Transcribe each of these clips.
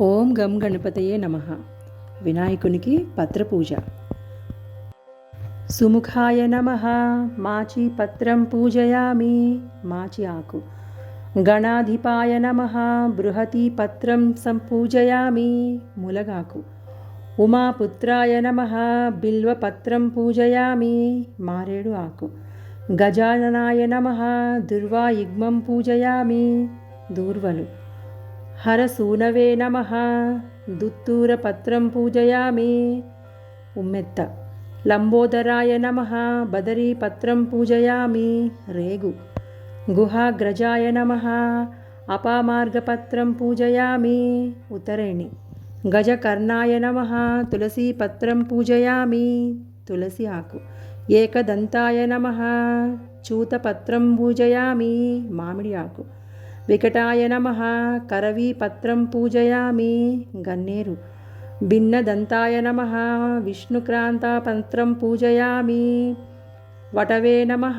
ఓం గం గణపతయే నమ. వినాయకునికి పత్రపూజ. సుముఖాయ నమ. మాచి పత్రం పూజయామి. మాచి ఆకు. గణాధిపాయ నమ. బృహతి పత్రం సంపూజయామి. ములగాకు. ఉమాపుత్రాయ నమ. బిల్వపత్రం పూజయామి. మారేడు ఆకు. గజాననాయ నమ. దుర్వాయుగ్మం పూజయామి. దూర్వలు. హరసూనవే నమ. దుత్తూరపత్రం పూజయామి. ఉమ్మెత్త. లంబోదరాయ నమ. బదరీపత్రం పూజయామి. రేగు. గుహాగ్రజాయ నమ. అపామార్గపత్రం పూజయామి. ఉత్తరేణి. గజకర్ణాయ నమ. తులసీపత్రం పూజయామి. తులసి ఆకు. ఏకదంతాయ నమ. చూతపత్రం పూజయామి. మామిడి ఆకు. వికటాయ నమ కరవీపత్రం పూజయామి గన్నేరు. భిన్నదంతాయ నమ విష్ణుక్రాంతాపత్రం పూజయామి. వటవే నమ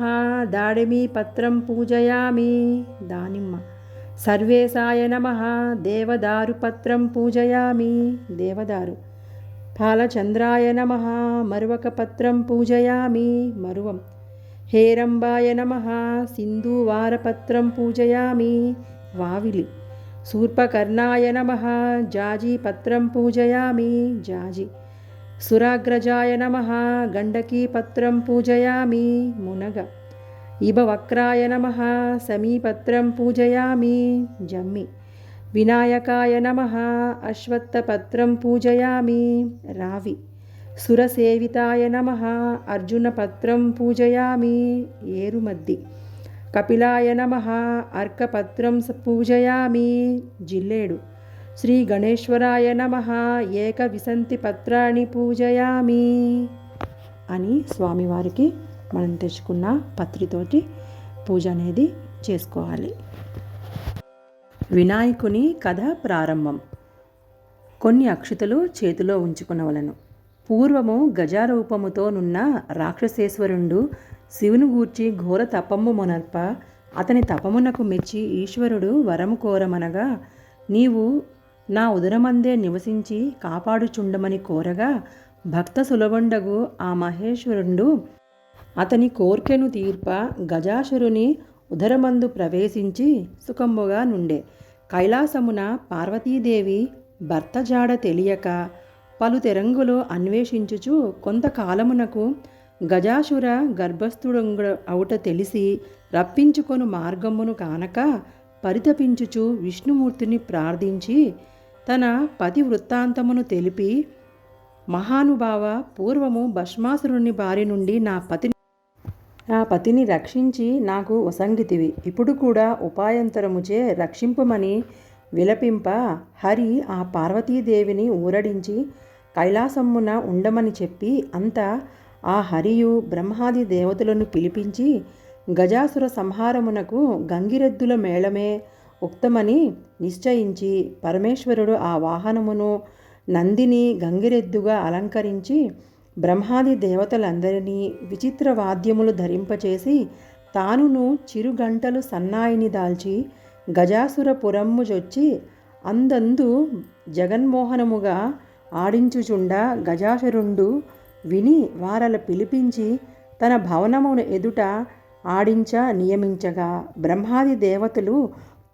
దాడిమీపత్రం పూజయామి. దానిమ్మ. సర్వేశాయ నమ దేవదారుపత్రం పూజయామి. దేవదారు. పాలచంద్రాయ నమ మరువకపత్రం పూజయామి. మరువం. హేరంబాయ నమ. సింధూవారపత్రం పూజయామి. వావిలి. శూర్పకర్ణాయ నమ. జాజీపత్రం పూజయామి. జాజి. సురాగ్రజాయ నమ. గండకీపత్రం పూజయామి. మునగ. ఇభవక్రాయ నమ. సమీపత్రం పూజయామి. జమ్మి. వినాయకాయ నమ. అశ్వత్థపత్రం పూజయామి. రావి. సురసేవితాయ నమ. అర్జునపత్రం పూజయామి. ఏరుమద్ది. కపిలాయ నమ. అర్కపత్రం పూజయామి. జిల్లేడు. శ్రీ గణేశ్వరాయ నమ. ఏకవిసంతి పత్రాన్ని పూజయామి. అని స్వామివారికి మనం తెచ్చుకున్న పత్రితోటి పూజ అనేది చేసుకోవాలి. వినాయకుని కథ ప్రారంభం. కొన్ని అక్షితలు చేతిలో ఉంచుకునవలను. పూర్వము గజారూపముతో నున్న రాక్షసేశ్వరుండు శివుని గూర్చి ఘోర తపము మొనర్ప అతని తపమునకు మెచ్చి ఈశ్వరుడు వరము కోరమనగా నీవు నా ఉదరమందే నివసించి కాపాడుచుండమని కోరగా భక్త సులభండగు ఆ మహేశ్వరుండు అతని కోర్కెను తీర్ప గజాసురుని ఉదరమందు ప్రవేశించి సుఖంబుగా నుండే. కైలాసమున పార్వతీదేవి భర్త జాడ తెలియక పలు తెరంగులు అన్వేషించుచు కొంతకాలమునకు గజాసుర గర్భస్థుడు అవుట తెలిసి రప్పించుకొను మార్గమును కానక పరితపించుచు విష్ణుమూర్తిని ప్రార్థించి తన పతి వృత్తాంతమును తెలిపి మహానుభావ పూర్వము భస్మాసురుని బారి నుండి నా పతిని నా పతిని రక్షించి నాకు వసంగితివి. ఇప్పుడు కూడా ఉపాయంతరముచే రక్షింపమని విలపింప హరి ఆ పార్వతీదేవిని ఊరడించి కైలాసమ్మున ఉండమని చెప్పి అంతా ఆ హరియు బ్రహ్మాది దేవతలను పిలిపించి గజాసుర సంహారమునకు గంగిరెద్దుల మేళమే ఉక్తమని నిశ్చయించి పరమేశ్వరుడు ఆ వాహనమును నందిని గంగిరెద్దుగా అలంకరించి బ్రహ్మాది దేవతలందరినీ విచిత్ర వాద్యములు ధరింపచేసి తానును చిరుగంటలు సన్నాయిని దాల్చి గజాసురపురమ్ము జొచ్చి అందందు జగన్మోహనముగా ఆడించుచుండ గజాసురుండు విని వారల పిలిపించి తన భవనమును ఎదుట ఆడించ నియమించగా బ్రహ్మాది దేవతలు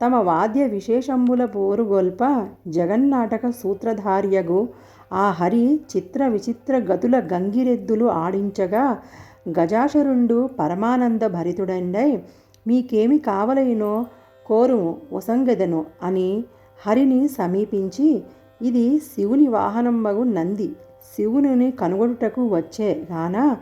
తమ వాద్య విశేషంబుల పోరుగొల్ప జగన్నాటక సూత్రధార్యగు ఆ హరి చిత్ర విచిత్ర గతుల గంగిరెద్దులు ఆడించగా గజాశరుండు పరమానంద భరితుడండై మీకేమి కావలైనో కోరుము వసంగదను అని హరిని సమీపించి ఇది శివుని వాహనంబగు నంది. శివుని కనుగొనుటకు వచ్చే గాన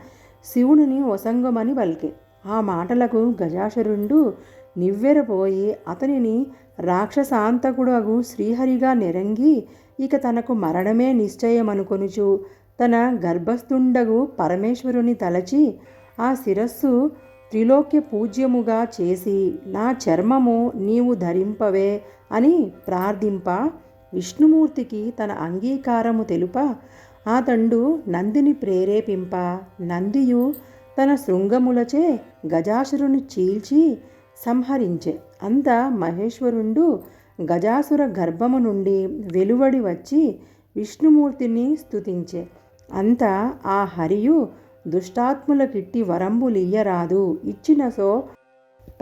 శివుని వసంగమని పలికే. ఆ మాటలకు గజాసురుండు నివ్వెరపోయి అతనిని రాక్షసాంతకుడగు శ్రీహరిగా నెరంగి ఇక తనకు మరణమే నిశ్చయమనుకొనుచు తన గర్భస్థుండగు పరమేశ్వరుని తలచి ఆ శిరస్సు త్రిలోక్య పూజ్యముగా చేసి నా చర్మము నీవు ధరింపవే అని ప్రార్థింప విష్ణుమూర్తికి తన అంగీకారము తెలుప ఆతండు నందిని ప్రేరేపింప. నందియు తన శృంగములచే గజాసురుని చీల్చి సంహరించే. అంత మహేశ్వరుండు గజాసుర గర్భము నుండి వెలువడి వచ్చి విష్ణుమూర్తిని స్తుతించే. అంత ఆ హరియు దుష్టాత్ములకిట్టి వరంబులియ్యరాదు ఇచ్చిన సో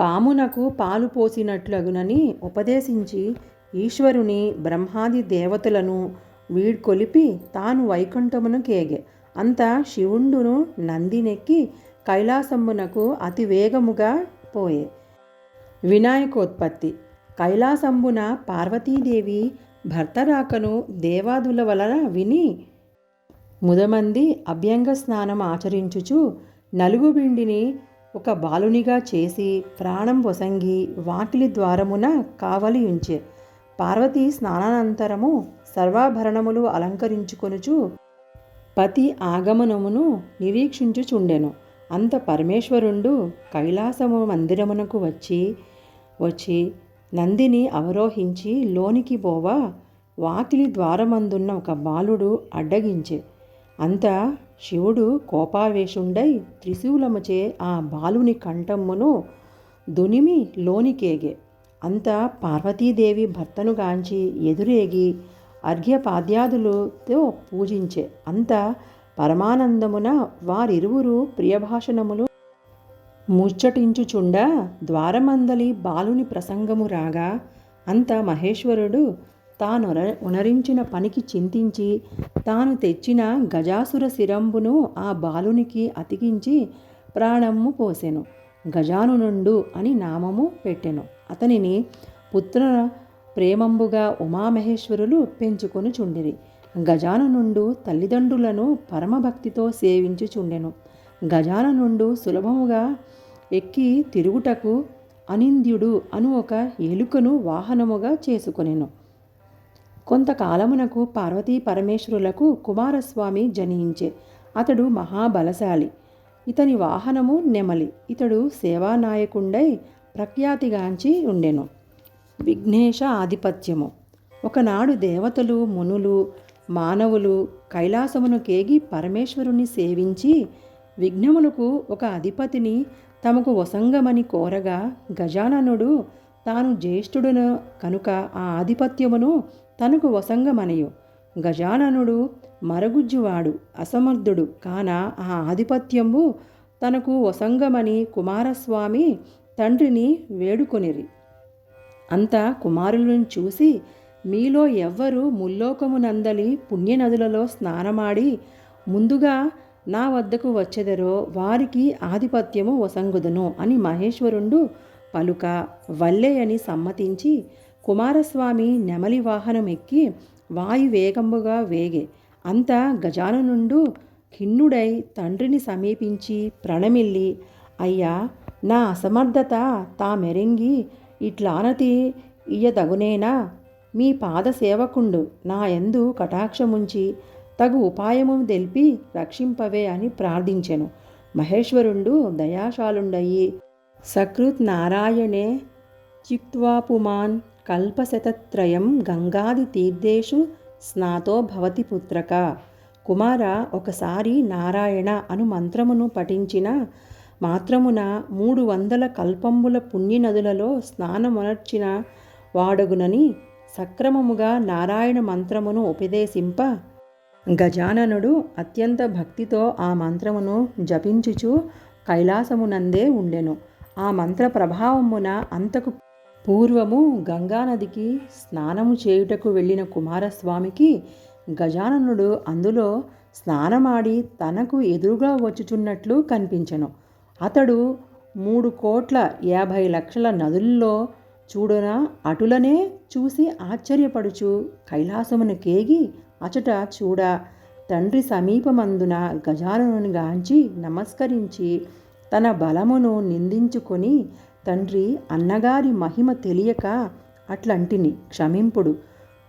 పామునకు పాలు పోసినట్లగునని ఉపదేశించి ఈశ్వరుని బ్రహ్మాది దేవతలను వీడ్కొలిపి తాను వైకుంఠమును కేగే. అంత శివుండును నందినెక్కి కైలాసంబునకు అతి వేగముగా పోయే. వినాయకోత్పత్తి. కైలాసంబున పార్వతీదేవి భర్త రాకను దేవాదుల వలన విని ముదమంది అభ్యంగ స్నానం ఆచరించుచు నలుగుబిండిని ఒక బాలునిగా చేసి ప్రాణం వసంగి వాకిలి ద్వారమున కావలి ఉంచే పార్వతి స్నానానంతరము సర్వాభరణములు అలంకరించుకొనుచు పతి ఆగమనమును నిరీక్షించుచుండెను. అంత పరమేశ్వరుండు కైలాసము మందిరమునకు వచ్చి వచ్చి నందిని అవరోహించి లోనికి పోవా వాకిలి ద్వారమందున్న ఒక బాలుడు అడ్డగించే. అంత శివుడు కోపావేశుండై త్రిశూలముచే ఆ బాలుని కంఠమ్మును దునిమి లోనికేగే. అంత పార్వతీదేవి భర్తను గాంచి ఎదురేగి అర్ఘ్యపాద్యాదులతో పూజించే అంత పరమానందమున వారిరువురు ప్రియభాషణములు ముచ్చటించుచుండ ద్వారమందలి బాలుని ప్రసంగము రాగా అంత మహేశ్వరుడు తాను ఉనరించిన పనికి చింతించి తాను తెచ్చిన గజాసుర శిరంబును ఆ బాలునికి అతికించి ప్రాణము పోసెను. గజానునుండు అని నామము పెట్టెను. అతనిని పుత్ర ప్రేమంబుగా ఉమామహేశ్వరులు పెంచుకొని చుండిరి. గజాననుండు తల్లిదండ్రులను పరమభక్తితో సేవించుచుండెను గజాననుండు సులభముగా ఎక్కి తిరుగుటకు అనింద్యుడు అను ఒక ఎలుకను వాహనముగా చేసుకొనెను. కొంతకాలమునకు పార్వతీ పరమేశ్వరులకు కుమారస్వామి జనించే. అతడు మహాబలశాలి. ఇతని వాహనము నెమలి. ఇతడు సేవానాయకుండై ప్రఖ్యాతిగాంచి ఉండెను. విఘ్నేశ ఆధిపత్యము ఒకనాడు దేవతలు మునులు మానవులు కైలాసమును కేగి పరమేశ్వరుని సేవించి విఘ్నములకు ఒక అధిపతిని తమకు వసంగమని కోరగా గజాననుడు తాను జ్యేష్ఠుడును కనుక ఆ ఆధిపత్యమును తనకు వసంగమనయు. గజాననుడు మరగుజ్జువాడు అసమర్థుడు. కాన ఆ ఆధిపత్యము తనకు వసంగమని కుమారస్వామి తండ్రిని వేడుకొనిరి. అంతా కుమారులను చూసి మీలో ఎవ్వరు ముల్లోకమునందలి పుణ్యనదులలో స్నానమాడి ముందుగా నా వద్దకు వచ్చెదరో వారికి ఆధిపత్యము వసంగుదును అని మహేశ్వరుండు పలుక వల్లే అని సమ్మతించి కుమారస్వామి నెమలి వాహనం ఎక్కి వాయువేగంబుగా వేగే. అంత గజాననుండు ఖిన్నుడై తండ్రిని సమీపించి ప్రణమిల్లి అయ్యా నా అసమర్థత తా మెరింగి ఇట్లానతి ఇయ్యదగునేనా? మీ పాద సేవకుండు నా ఎందు కటాక్షముంచి తగు ఉపాయము తెలిపి రక్షింపవే అని ప్రార్థించెను. మహేశ్వరుండు దయాశాలుండయి. సకృత్ నారాయణే చిక్వాపుమాన్ కల్పశతత్రయం గంగాది తీర్థేషు స్నాతో భవతి పుత్రక. కుమార ఒకసారి నారాయణ అను మంత్రమును పఠించిన మాత్రమున మూడు వందల కల్పంబుల పుణ్యనదులలో స్నానమునర్చిన వాడగునని సక్రమముగా నారాయణ మంత్రమును ఉపదేశింప. గజాననుడు అత్యంత భక్తితో ఆ మంత్రమును జపించుచు కైలాసమునందే ఉండెను. ఆ మంత్ర ప్రభావమున అంతకు పూర్వము గంగానదికి స్నానము చేయుటకు వెళ్ళిన కుమారస్వామికి గజాననుడు అందులో స్నానమాడి తనకు ఎదురుగా వచ్చుచున్నట్లు కనిపించెను. అతడు మూడు కోట్ల యాభై లక్షల నదుల్లో చూడన అటులనే చూసి ఆశ్చర్యపడుచు. కైలాసమును కేగి అచట చూడ. తండ్రి సమీపమందున గజాలను గాంచి నమస్కరించి తన బలమును నిందించుకొని తండ్రి అన్నగారి మహిమ తెలియక అట్లంటిని క్షమింపుడు.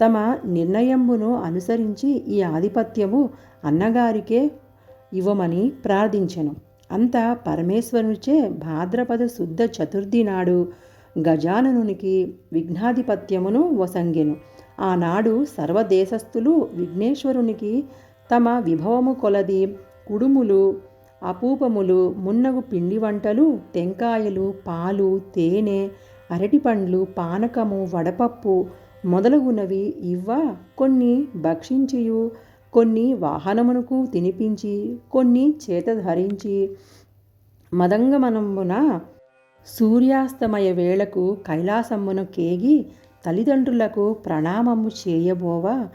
తమ నిర్ణయంబును అనుసరించి ఈ ఆధిపత్యము అన్నగారికే ఇవ్వమని ప్రార్థించెను. అంతా పరమేశ్వరునిచే భాద్రపద శుద్ధ చతుర్థి నాడు గజాననునికి విఘ్నాధిపత్యమును వసంగెను. ఆనాడు సర్వదేశస్థులు విఘ్నేశ్వరునికి తమ విభవము కొలది కుడుములు అపూపములు మున్నగు పిండి వంటలు టెంకాయలు పాలు తేనె అరటిపండ్లు పానకము వడపప్పు మొదలగునవి ఇవ్వ కొన్ని భక్షించియు కొన్ని వాహనమునకు తినిపించి కొన్ని చేత ధరించి మదంగమనమున సూర్యాస్తమయ వేళకు కైలాసమున కేగి తల్లిదండ్రులకు ప్రణామము చేయబోవా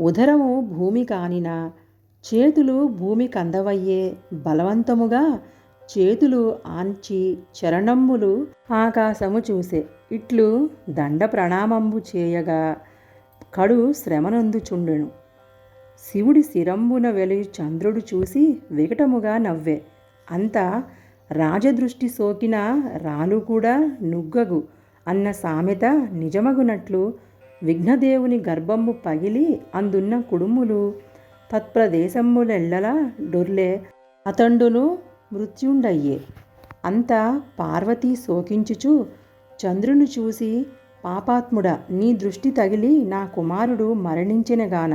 ఉదరము భూమి కానిన చేతులు భూమి కందవయ్యే బలవంతముగా చేతులు ఆంచి చరణమ్ములు ఆకాశము చూసే. ఇట్లు దండ ప్రణామంబు చేయగా కడు శ్రమనందుచుండెను. శివుడి శిరంబున వెలి చంద్రుడు చూసి వికటముగా నవ్వే. అంత రాజదృష్టి సోకిన రాలు కూడా నుగ్గగు అన్న సామెత నిజమగునట్లు విఘ్నదేవుని గర్భము పగిలి అందున్న కుడుములు తత్ప్రదేశములెల్లలా డొర్లే అతండును మృత్యుండయ్యే. అంతా పార్వతి శోకించుచు చంద్రుని చూసి పాపాత్ముడ నీ దృష్టి తగిలి నా కుమారుడు మరణించినగాన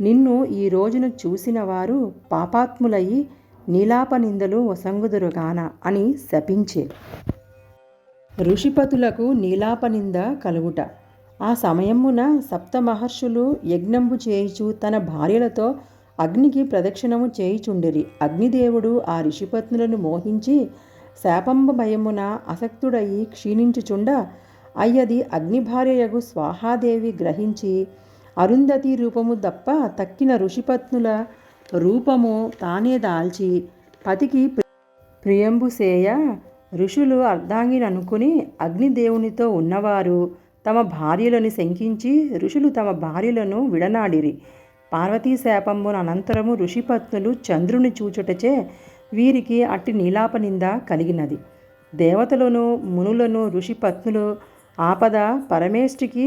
నిన్ను ఈ రోజున చూసిన వారు పాపాత్ములయ్యి నీలాపనిందలు వసంగుదురుగాన అని శపించే. ఋషిపతులకు నీలాపనింద కలుగుట. ఆ సమయమున సప్త మహర్షులు యజ్ఞంబు చేయుచు తన భార్యలతో అగ్నికి ప్రదక్షిణము చేయుచుండిరి. అగ్నిదేవుడు ఆ ఋషిపత్నులను మోహించి శాపంబ భయమున అసక్తుడయి క్షీణించుచుండ అయ్యది అగ్నిభార్యయగు స్వాహాదేవి గ్రహించి అరుంధతి రూపము తప్ప తక్కిన ఋషిపత్నుల రూపము తానే దాల్చి పతికి ప్రియంబుసేయ ఋషులు అర్ధాంగిని అనుకుని అగ్నిదేవునితో ఉన్నవారు తమ భార్యలను శంకించి ఋషులు తమ భార్యలను విడనాడిరి. పార్వతీ శాపంబున అనంతరము ఋషిపత్నులు చంద్రుని చూచుటచే వీరికి అట్టి నీలాపనింద కలిగినది. దేవతలను మునులను ఋషిపత్నులు ఆపద పరమేష్టికి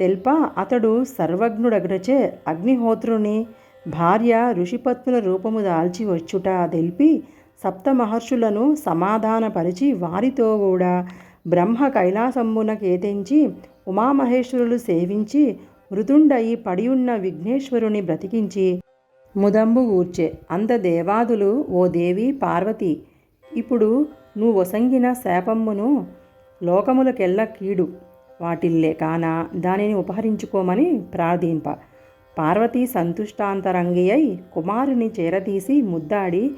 తెల్ప అతడు సర్వజ్ఞుడగడచే అగ్నిహోత్రుని భార్య ఋషిపత్నుల రూపము దాల్చి వచ్చుట తెలిపి సప్త మహర్షులను సమాధానపరిచి వారితో కూడా బ్రహ్మ కైలాసమ్మున కేతించి ఉమామహేశ్వరులు సేవించి మృదుండయి పడియున్న విఘ్నేశ్వరుని బ్రతికించి ముదంబు ఊర్చే అంత దేవాదులు ఓ దేవి పార్వతి ఇప్పుడు నువ్వు వసంగిన శాపమ్మును లోకములకెల్ల కీడు. వాటిల్లే కాన దానిని ఉపహరించుకోమని ప్రార్థింప. పార్వతీ సంతుష్టాంతరంగి అయి కుమారుని చేరదీసి ముద్దాడి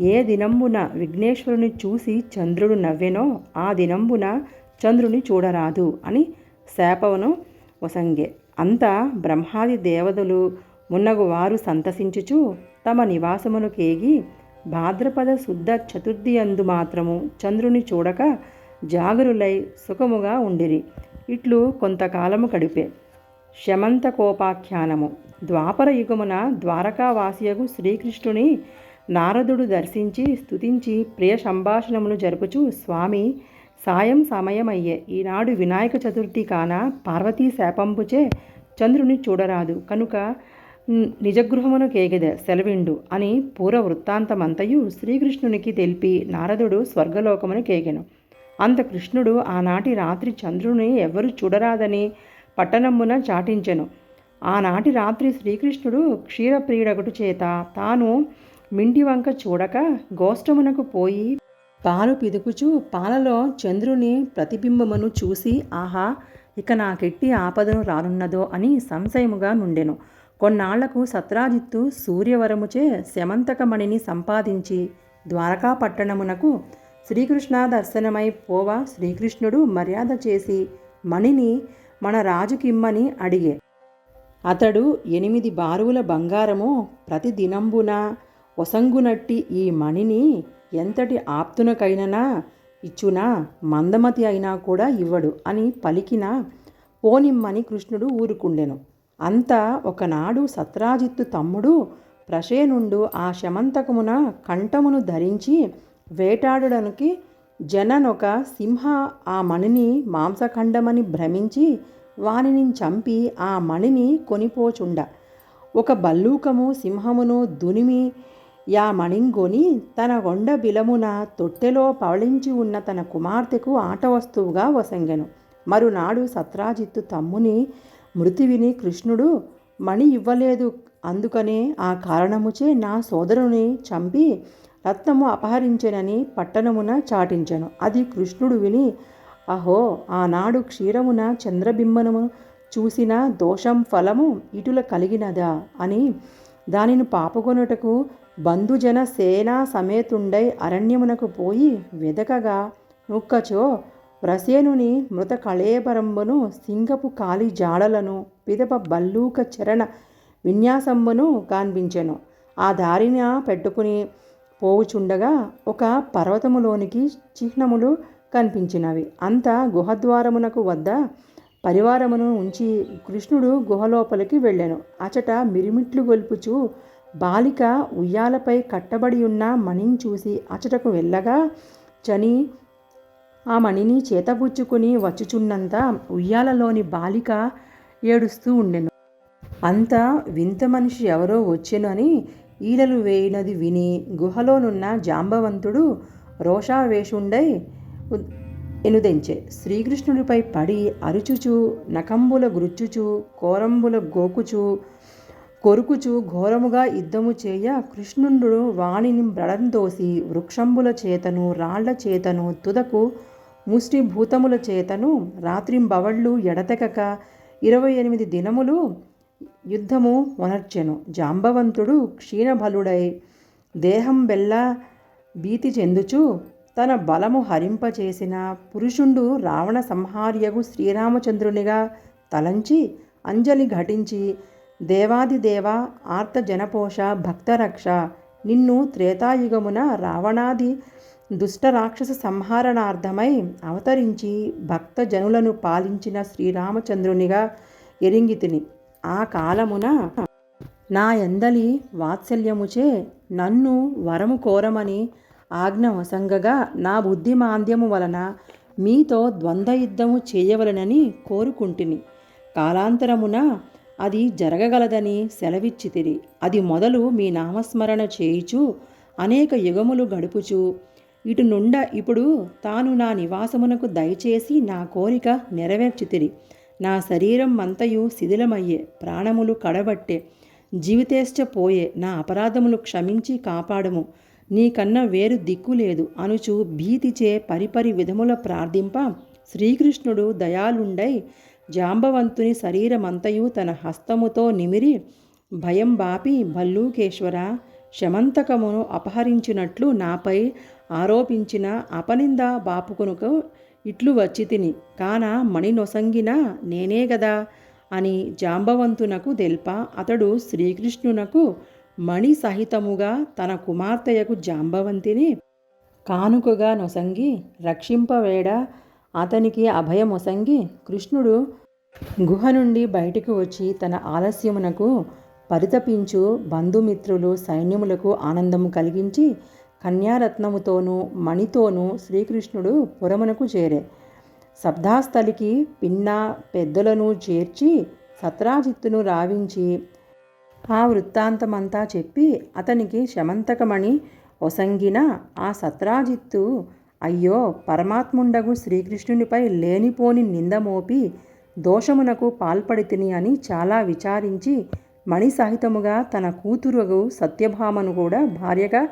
ఏ దినంబున విఘ్నేశ్వరుని చూసి చంద్రుడు నవ్వెనో ఆ దినంబున చంద్రుని చూడరాదు అని శాపవను వసంగే. అంతా బ్రహ్మాది దేవతలు మున్నగు వారు సంతసించుచు తమ నివాసమును కేగి భాద్రపద శుద్ధ చతుర్థి అందు మాత్రము చంద్రుని చూడక జాగరులై సుఖముగా ఉండిరి. ఇట్లు కొంతకాలము గడిపే. శమంత కోపాఖ్యానము ద్వాపర యుగమున ద్వారకావాసియగు శ్రీకృష్ణుని నారదుడు దర్శించి స్తుతించి ప్రియ సంభాషణమును జరుపుచు స్వామి సాయం సమయమయ్యే. ఈనాడు వినాయక చతుర్థి కాన పార్వతీ శాపంపుచే చంద్రుని చూడరాదు. కనుక నిజగృహమును కేగెద సెలవిండు అని పూర్వ వృత్తాంతమంతయు శ్రీకృష్ణునికి తెలిపి నారదుడు స్వర్గలోకమును కేగెను. అంత కృష్ణుడు ఆనాటి రాత్రి చంద్రుని ఎవరు చూడరాదని పట్టణమున చాటించెను. ఆనాటి రాత్రి శ్రీకృష్ణుడు క్షీరప్రియుడగటు చేత తాను మింటి వంక చూడక గోష్టమునకు పోయి పాలు పిదుకుచు పాలలో చంద్రుని ప్రతిబింబమును చూసి ఆహా ఇక నాకెట్టి ఆపదను రానున్నదో అని సంశయముగా నుండెను. కొన్నాళ్ళకు సత్రాజిత్తు సూర్యవరముచే శమంతకమణిని సంపాదించి ద్వారకా పట్టణమునకు శ్రీకృష్ణ దర్శనమై పోవ శ్రీకృష్ణుడు మర్యాద చేసి మణిని మన రాజుకిమ్మని అడిగే. అతడు ఎనిమిది బారువుల బంగారము ప్రతి దినంబున ఒసంగునట్టి ఈ మణిని ఎంతటి ఆప్తునకైననా ఇచ్చునా మందమతి అయినా కూడా ఇవ్వడు అని పలికిన పోనిమ్మని కృష్ణుడు ఊరుకుండెను. అంతా ఒకనాడు సత్రాజిత్తు తమ్ముడు ప్రశేనుండు ఆ శమంతకమున కంఠమును ధరించి వేటాడడానికి జననొక సింహ ఆ మణిని మాంసఖండమని భ్రమించి వానిని చంపి ఆ మణిని కొనిపోచుండ. ఒక బల్లూకము సింహమును దునిమి యా మణింగొని తన గొండ బిలమున తొట్టెలో పవళించి ఉన్న తన కుమార్తెకు ఆట వస్తువుగా వసంగెను. మరునాడు సత్రాజిత్తు తమ్ముని మృతి విని కృష్ణుడు మణి ఇవ్వలేదు. అందుకనే ఆ కారణముచే నా సోదరుని చంపి రత్నము అపహరించెనని పట్టణమున చాటించెను. అది కృష్ణుడు విని అహో ఆనాడు క్షీరమున చంద్రబింబనము చూసిన దోషం ఫలము ఇటుల కలిగినదా అని దానిని పాపుకొనుటకు బంధుజన సేనా సమేతుండై అరణ్యమునకు పోయి వెదకగా నుక్కచో వ్రసేనుని మృత కళేబరంబును సింగపు కాలి జాడలను పిదప బల్లూక చరణ విన్యాసంబును కాన్పించెను. ఆ దారిన పెట్టుకుని పోవుచుండగా ఒక పర్వతములోనికి చిహ్నములు కనిపించినవి. అంత గుహద్వారమునకు వద్ద పరివారమును ఉంచి కృష్ణుడు గుహలోపలికి వెళ్ళాను. అచట మిరిమిట్లు గొల్పుచు బాలిక ఉయ్యాలపై కట్టబడి ఉన్న మణిని చూసి అచటకు వెళ్ళగా చని ఆ మణిని చేతబుచ్చుకుని వచ్చుచున్నంత ఉయ్యాలలోని బాలిక ఏడుస్తూ ఉండెను. అంత వింత మనిషి ఎవరో వచ్చెనని ఈలలు వేయినది విని గుహలోనున్న జాంబవంతుడు రోషావేషుండై ఉద్- ఎనుదెంచె. శ్రీకృష్ణుడిపై పడి అరుచుచు నకంబుల గురుచుచు కోరంబుల గోకుచు కొరుకుచు ఘోరముగా యుద్ధము చేయ కృష్ణుండు వాణిని బ్రడంతోసి వృక్షంబుల చేతను రాళ్ళ చేతను తుదకు ముష్టి భూతముల చేతను రాత్రింబవళ్ళు ఎడతెగక ఇరవై ఎనిమిది దినములు యుద్ధము వనర్చెను. జాంబవంతుడు క్షీణబలుడై దేహం బెల్ల భీతి చెందుచు తన బలము హరింపచేసిన పురుషుండు రావణ సంహార్యగు శ్రీరామచంద్రునిగా తలంచి అంజలి ఘటించి దేవాదిదేవ ఆర్త జనపోష భక్తరక్ష నిన్ను త్రేతాయుగమున రావణాది దుష్ట రాక్షస సంహారణార్థమై అవతరించి భక్తజనులను పాలించిన శ్రీరామచంద్రునిగా ఎరింగితిని. ఆ కాలమున నా ఎందలి వాత్సల్యముచే నన్ను వరము కోరమని ఆజ్ఞ వసంగగా నా బుద్ధి మాంద్యము వలన మీతో ద్వంద్వయుద్ధము చేయవలనని కోరుకుంటుని. కాలాంతరమున అది జరగగలదని సెలవిచ్చితిరి. అది మొదలు మీ నామస్మరణ చేయుచు అనేక యుగములు గడుపుచు. ఇటు నుండ ఇప్పుడు తాను నా నివాసమునకు దయచేసి నా కోరిక నెరవేర్చితిరి. నా శరీరం మంతయు శిథిలమయ్యే ప్రాణములు కడబట్టే జీవితేశ్చ పోయే నా అపరాధములు క్షమించి కాపాడము. నీకన్నా వేరు దిక్కు లేదు. అనుచు భీతిచే పరిపరి విధముల ప్రార్థింప శ్రీకృష్ణుడు దయాలుండై జాంబవంతుని శరీరమంతయు తన హస్తముతో నిమిరి భయం బాపి భల్లూకేశ్వర శమంతకమును అపహరించినట్లు నాపై ఆరోపించిన అపనింద బాపుకునుకు ఇట్లు వచ్చి తిని. కాన మణి నొసంగినా నేనే గదా? అని జాంబవంతునకు తెల్ప. అతడు శ్రీకృష్ణునకు మణి సహితముగా తన కుమార్తెయకు జాంబవంతిని కానుకగా నొసంగి రక్షింపవేడ అతనికి అభయమొసంగి కృష్ణుడు గుహ నుండి బయటికి వచ్చి తన ఆలస్యమునకు పరితపించు బంధుమిత్రులు సైన్యములకు ఆనందము కలిగించి కన్యారత్నముతోనూ మణితోనూ శ్రీకృష్ణుడు పురమునకు చేరే. శబ్దాస్థలికి పిన్న పెద్దలను చేర్చి సత్రాజిత్తును రావించి ఆ వృత్తాంతమంతా చెప్పి అతనికి శమంతకమణి ఒసంగిన ఆ సత్రాజిత్తు అయ్యో పరమాత్ముండగు శ్రీకృష్ణునిపై లేనిపోని నింద మోపి దోషమునకు పాల్పడితిని అని చాలా విచారించి మణి సహితముగా తన కూతురుగు సత్యభామను కూడా భార్యగా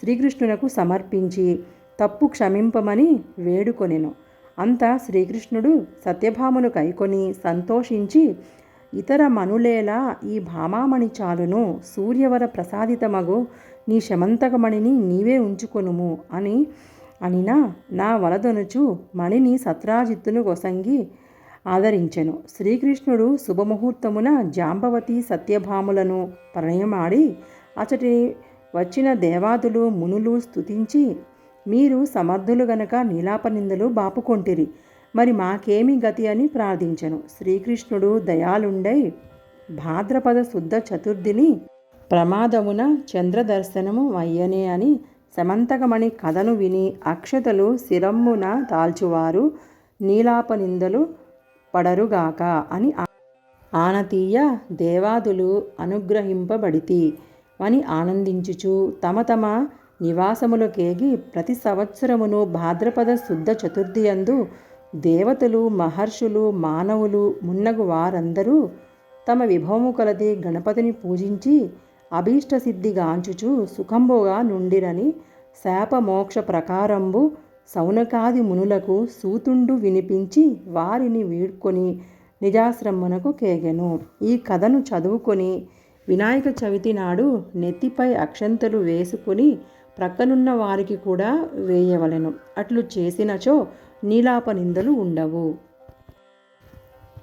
శ్రీకృష్ణునకు సమర్పించి తప్పు క్షమింపమని వేడుకొనెను. అంతా శ్రీకృష్ణుడు సత్యభామను కైకొని సంతోషించి ఇతర మనులేలా ఈ భామామణి చాలును సూర్యవర ప్రసాదితమగు నీ శమంతకమణిని నీవే ఉంచుకొనుము అని అనినా నా వలదనుచు మణిని సత్రాజిత్తును గొసంగి ఆదరించెను. శ్రీకృష్ణుడు శుభముహూర్తమున జాంబవతి సత్యభాములను ప్రణయమాడి అచటి వచ్చిన దేవాదులు మునులు స్తుతించి మీరు సమర్థులు గనక నీలాపనిందలు బాపుకొంటిరి. మరి మాకేమి గతి అని ప్రార్థించను. శ్రీకృష్ణుడు దయాలుండై భాద్రపద శుద్ధ చతుర్థిని ప్రమాదమున చంద్రదర్శనము అయ్యనే అని సమంతకమణి కథను విని అక్షతలు శిరమ్మున దాల్చువారు నీలాపనిందలు పడరుగాక అని ఆనతీయ దేవాదులు అనుగ్రహింపబడితి. అని ఆనందించుచు తమ తమ నివాసములకేగి ప్రతి సంవత్సరమును భాద్రపద శుద్ధ చతుర్థి అందు దేవతలు మహర్షులు మానవులు మున్నగు వారందరూ తమ విభవముకలది గణపతిని పూజించి అభీష్ట సిద్ధిగాంచుచు సుఖంబోగా నుండిరని శాపమోక్ష ప్రకారంబు సౌనకాది మునులకు సూతుండు వినిపించి వారిని వీడ్కొని నిజాశ్రమణకు కేగెను. ఈ కథను చదువుకొని వినాయక చవితి నాడు నెత్తిపై అక్షంతలు వేసుకుని ప్రక్కనున్న వారికి కూడా వేయవలెను. అట్లు చేసినచో నీలాప నిందలు ఉండవు.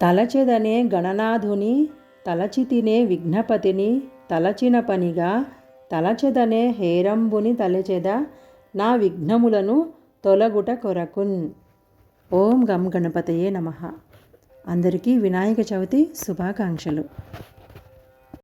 తలచెదనే గణనాథుని తలచితినే విఘ్నపతిని తలచిన పనిగా తలచెదనే హేరంబుని తలచెద నా విఘ్నములను తొలగుట కొరకున్. ఓం గం గణపతయే నమ. అందరికీ వినాయక చవితి శుభాకాంక్షలు.